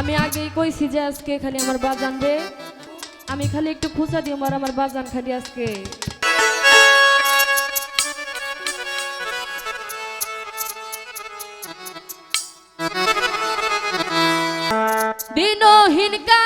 আমি আগেই কইছি যে আজকে খালি আমার বাজান রে। আমি খালি একটু খুঁজা দিও আর আমার বাজান খালি আজকে। বিনোহীন কাং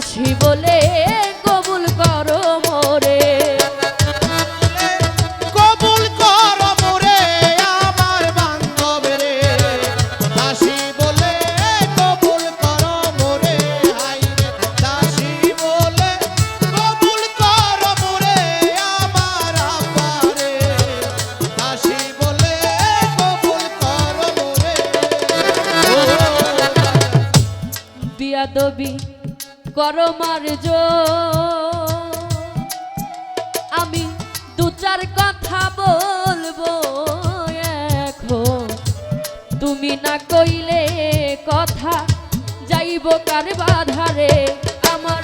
দাসী বলে কবুল করো মোরে। কবুল কর মোরে আমার বান্ধব রে দাসী বলে কবুল কর মোরে হাই রে দাসী বলে কবুল কর মোরে আমার রে দাসী বলে কবুল কর মোরে। ও বিয়াদবি করো মার জো আমি দু চার কথা বলব এখন। তুমি না কইলে কথা যাইব কার বাধারে? আমার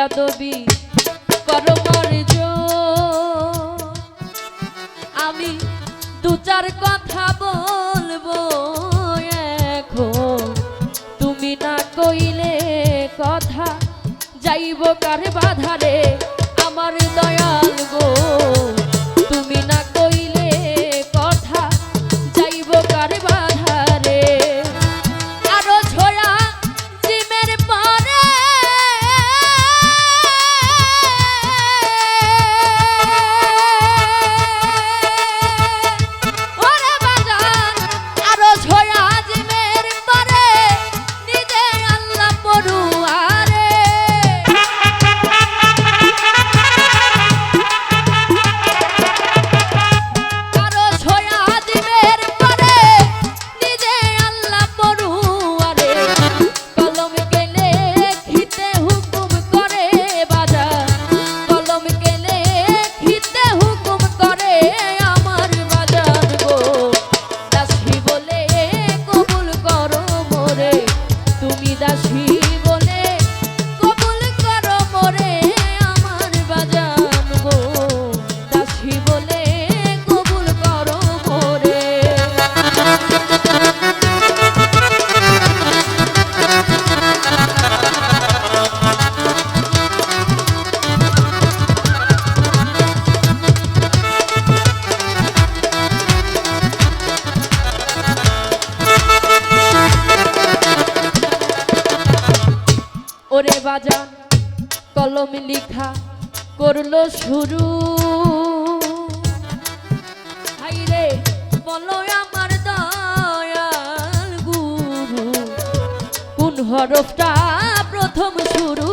বিয়াদবি করো আমি দু চার কথা বলব এখন। তুমি না কইলে কথা যাইব কার বাধারে, আমার দয়াল গো। বাজান কলম লিখা করল শুরু। হাইরে বলো আমার দয়াল গুরু কোন হরফটা প্রথম শুরু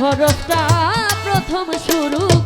হরফটা প্রথম শুরু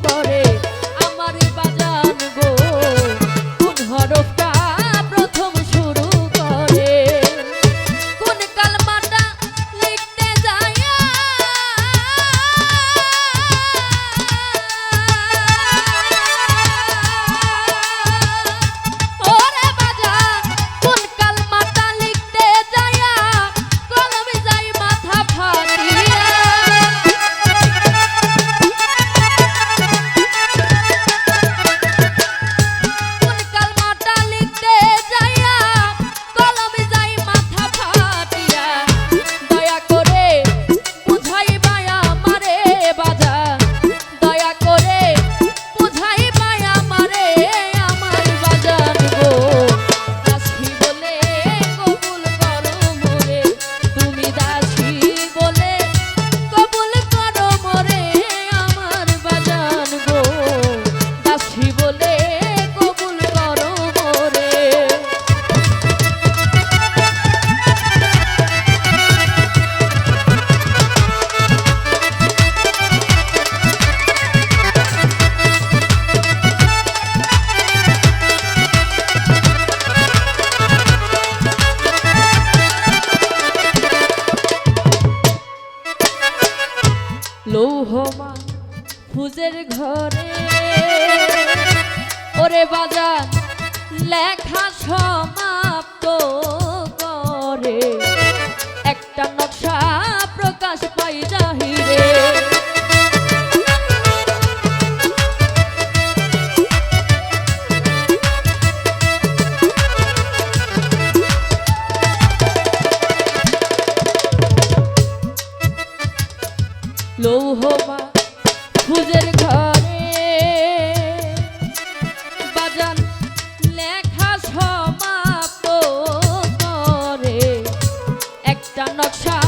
নকশা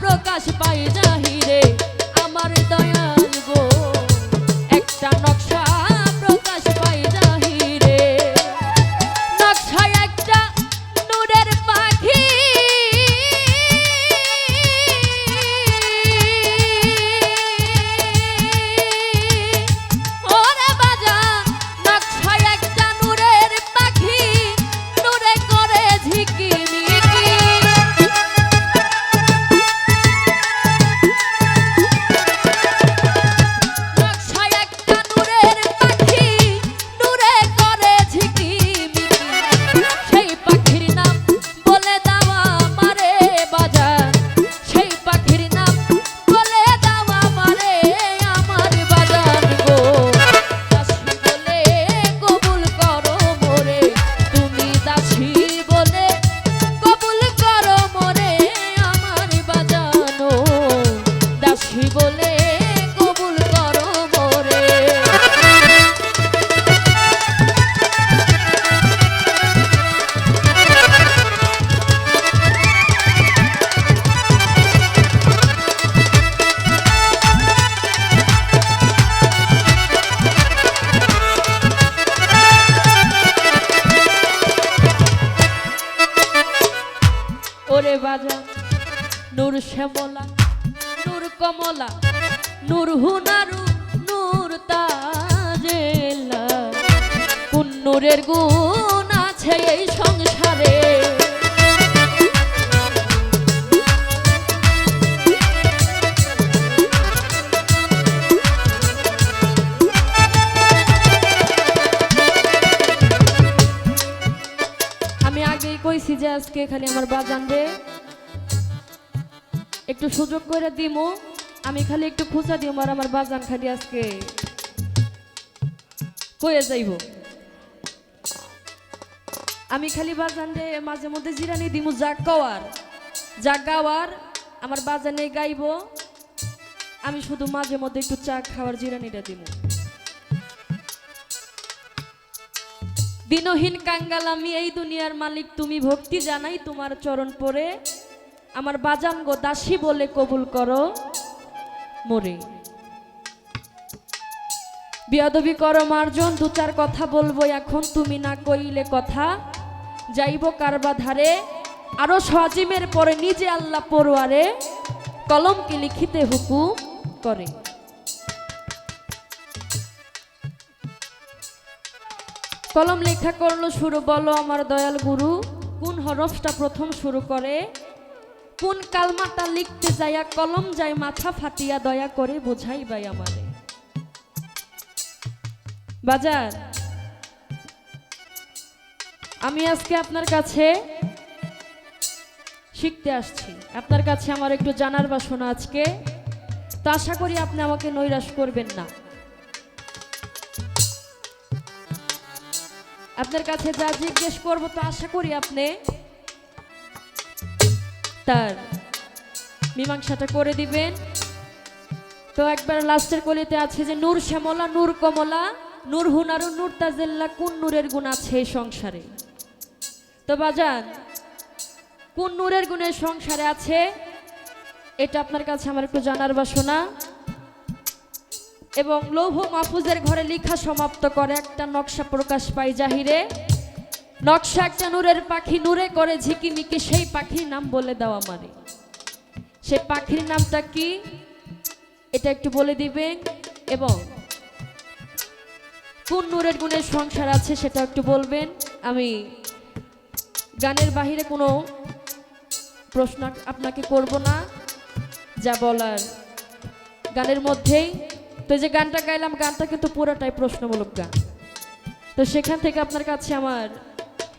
প্রকাশ পাই জাহিরে আমার দয়াল নূর শ্যামলা, নূর কমলা, নূর হুনারু, নূর তাজেলা। গুণ আছে এই সংসারে? আমি আগেই কইছি যে আজকে খালি আমার বাজান রে। একটু সুযোগ করে দিমু। আমি খালি একটু খুঁজা দিম আর আমার বাজান খালি আজকে কয়ে যাইব। আমি খালি বাজান রে মাঝে মধ্যে জিরানি দিমু, যা কওয়ার যা গাওয়ার, আমার বাজানে গাইব। আমি শুধু মাঝে মধ্যে একটু চা খাওয়ার জিরানিটা দিমু। দিনহীন কাঙ্গাল, আমি এই দুনিয়ার মালিক, তুমি ভক্তি জানাই তোমার চরণ পরে। আমার বাজান গো দাসী বলে কবুল করো, মোরে। বিয়াদবি করো মার্জন, দু চার কথা বলব এখন, তুমি না কইলে কথা। যাইব কারবা ধারে আরও সজিমের পরে নিজে আল্লাহ পড়ুয়ারে কলমকে লিখিতে হুকুম করে। কলম লেখা করল শুরু, বলো আমার দয়াল গুরু, কোন হরফটা প্রথম শুরু করে? কোন কালমাটা লিখতে যাইয়া কলম যায়, মাথা ফাটিয়া দয়া করে বোঝাই বাই আমারে। বাজার, আমি আজকে আপনার কাছে শিখতে আসছি। আপনার কাছে আমার একটু জানার বাসনা আজকে। তো আশা করি আপনি আমাকে নৈরাশ করবেন না। আপনার কাছে যা জিজ্ঞেস করব তো আশা করি আপনি তার মীমাংসাটা করে দিবেন। তো একবার লাস্টের কলিতে আছে যে, নূর শ্যামলা, নূর কমলা, নূর হুনারু, নূর তাজেল্লা, কোন নূরের গুণ আছে সংসারে? তো বাজান, কোন নূরের গুণের সংসারে আছে? এটা আপনার কাছে আমার একটু জানার বাসনা এবং লৌহ মাহফুজের ঘরে লিখা সমাপ্ত করে একটা নকশা প্রকাশ পাই জাহিরে। নকশা একটা নূরের পাখি নূরে করে ঝিকিমিকি, সেই পাখির নাম বলে দাও আমারে। সেই পাখির নামটা কি? এটা একটু বলে দিবেন এবং কোন নূরের গুণের সংসার আছে সেটা একটু বলবেন? আমি গানের বাহিরে কোনো প্রশ্ন আপনাকে করব না। যা বলার গানের মধ্যেই। তো যে গানটা গাইলাম, গানটা কিন্তু পুরোটাই প্রশ্নমূলক গান। তো সেখান থেকে আপনার কাছে আমার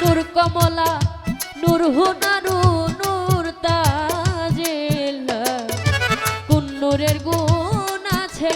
নূর কমলা নূর হুনারু নূর তাজেল। কোন নূরের গুণ আছে